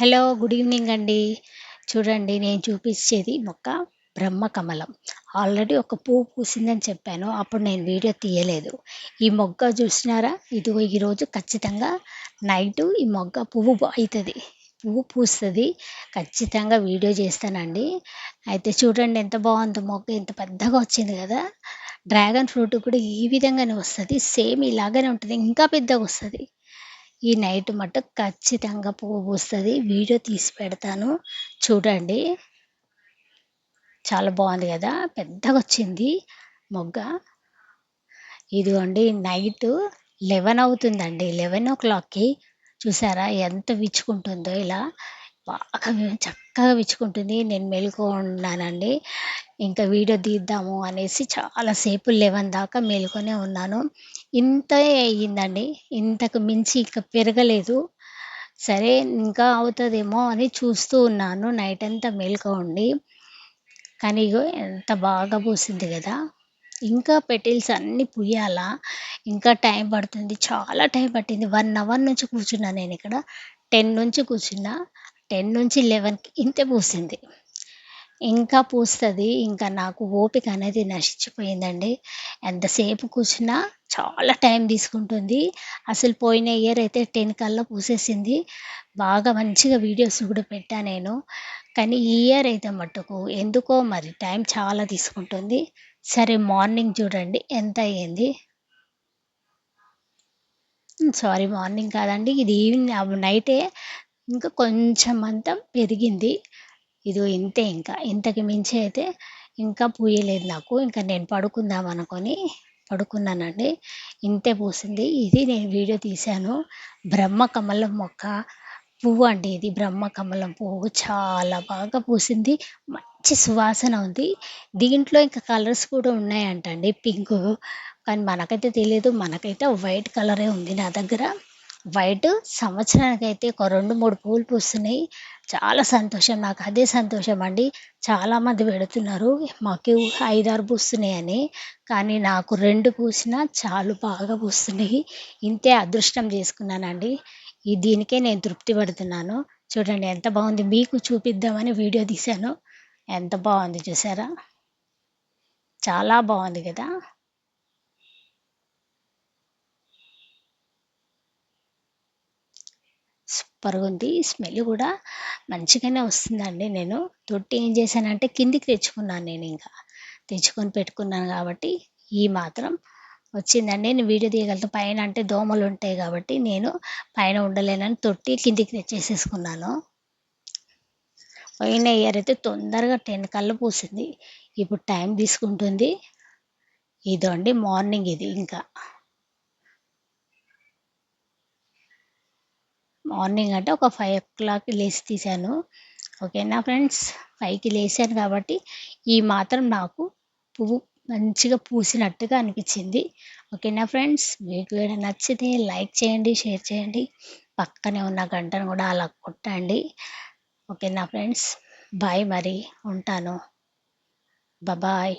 Hello good evening అండి. చూడండి నేను చూపించేది మొక్క బ్రహ్మకమలం ఆల్రెడీ ఒక పువ్వు పూసిందని చెప్పాను అప్పుడు నేను వీడియో తీయలేదు. ఈ మొగ్గ చూసినారా? ఇదిగో ఈరోజు ఖచ్చితంగా నైటు ఈ మొగ్గ పువ్వు అవుతుంది పువ్వు పూస్తుంది. ఖచ్చితంగా వీడియో చేస్తానండి. అయితే చూడండి ఎంత బాగుంది మొగ్గ. ఎంత పెద్దగా వచ్చింది కదా. డ్రాగన్ ఫ్రూట్ కూడా ఈ విధంగానే వస్తుంది. సేమ్ ఇలాగనే ఉంటుంది. ఇంకా పెద్దగా వస్తుంది. ఈ నైట్ మట్టు ఖచ్చితంగా పువ్వు పూస్తుంది. వీడియో తీసి పెడతాను. చూడండి. చాలా బాగుంది కదా. పెద్దగా వచ్చింది మొగ్గ. ఇదిగోండి నైట్ లెవెన్ అవుతుందండి. లెవెన్ ఓ క్లాక్కి. చూసారా ఎంత విచ్చుకుంటుందో ఇలా. బాగా చక్కగా విచ్చుకుంటుంది. నేను మెలకు ఉన్నానండి. ఇంకా వీడియో తీద్దాము అనేసి చాలాసేపు లెవెన్ దాకా మేలుకొనే ఉన్నాను. ఇంత అయ్యిందండి. ఇంతకు మించి ఇంకా పెరగలేదు. సరే ఇంకా అవుతుందేమో అని చూస్తూ ఉన్నాను. నైట్ అంతా మేలుకో ఉండి కానీ ఇగో ఎంత బాగా పూసింది కదా. ఇంకా పెటిల్స్ అన్నీ పుయ్యాలా. ఇంకా టైం పడుతుంది. చాలా టైం పట్టింది. వన్ అవర్ నుంచి కూర్చున్నా నేను ఇక్కడ. టెన్ నుంచి కూర్చున్నా. టెన్ నుంచి లెవెన్కి ఇంతే పూసింది. ఇంకా పూస్తుంది ఇంకా నాకు ఓపిక అనేది నశించిపోయిందండి. ఎంతసేపు కూర్చున్నా చాలా టైం తీసుకుంటుంది. అసలు పోయిన ఇయర్ అయితే టెన్ కల్లా పూసేసింది. బాగా మంచిగా వీడియోస్ కూడా పెట్టా నేను. కానీ ఈ ఇయర్ అయితే మట్టుకు ఎందుకో మరి టైం చాలా తీసుకుంటుంది. సరే మార్నింగ్ చూడండి ఎంత అయ్యింది. సారీ మార్నింగ్ కాదండి ఇది ఈవినింగ్ నైటే ఇంకా కొంచెం అంతా పెరిగింది. ఇది ఇంతే ఇంకా. ఇంతకు మించి అయితే ఇంకా పూయలేదు నాకు. ఇంకా నేను పడుకుందాం అనుకొని పడుకున్నానండి. ఇంతే పూసింది. ఇది నేను వీడియో తీశాను. బ్రహ్మ కమలం మొక్క పువ్వు అండి ఇది. బ్రహ్మ కమలం పువ్వు చాలా బాగా పూసింది. మంచి సువాసన ఉంది. దీంట్లో ఇంకా కలర్స్ కూడా ఉన్నాయంటండి. పింక్. కానీ మనకైతే తెలియదు మనకైతే వైట్ కలరే ఉంది నా దగ్గర. వైట్ సంవత్సరానికి అయితే ఒక రెండు మూడు పూలు పూస్తున్నాయి. చాలా సంతోషం నాకు అదే సంతోషం అండి. చాలామంది పెడుతున్నారు మాకు ఐదారు పూస్తున్నాయని. కానీ నాకు రెండు పూసినా చాలు బాగా పూస్తున్నాయి. ఇంతే అదృష్టం చేసుకున్నానండి. ఈ దీనికే నేను తృప్తి పడుతున్నాను. చూడండి ఎంత బాగుంది. మీకు చూపిద్దామని వీడియో తీశాను. ఎంత బాగుంది చూసారా? చాలా బాగుంది కదా? సూపర్గా ఉంది స్మెల్ కూడా మంచిగానే వస్తుందండి నేను. తొట్టి ఏం చేశానంటే కిందికి తెచ్చుకున్నాను నేను ఇంకా. తెచ్చుకొని పెట్టుకున్నాను కాబట్టి ఈ మాత్రం వచ్చిందండి. నేను వీడియో తీయగలుగుతాను పైన అంటే దోమలు ఉంటాయి కాబట్టి నేను పైన ఉండలేనని తొట్టి కిందికి తెచ్చేసేసుకున్నాను. పోయిన ఇయర్ అయితే తొందరగా టెన్ కల్లా పూసింది. ఇప్పుడు టైం తీసుకుంటుంది. ఇదండి మార్నింగ్ ఇది ఇంకా. మార్నింగ్ అంటే ఒక ఫైవ్ ఓ క్లాక్కి లేచి తీశాను. ఓకేనా ఫ్రెండ్స్? ఫైవ్కి లేచాను కాబట్టి ఈ మాత్రం నాకు పువ్వు మంచిగా పూసినట్టుగా అనిపించింది. ఓకేనా ఫ్రెండ్స్? మీకు కూడా నచ్చితే లైక్ చేయండి షేర్ చేయండి. పక్కనే ఉన్న గంటను కూడా అలా కొట్టండి. ఓకేనా ఫ్రెండ్స్? బాయ్ మరి. ఉంటాను. బాయ్.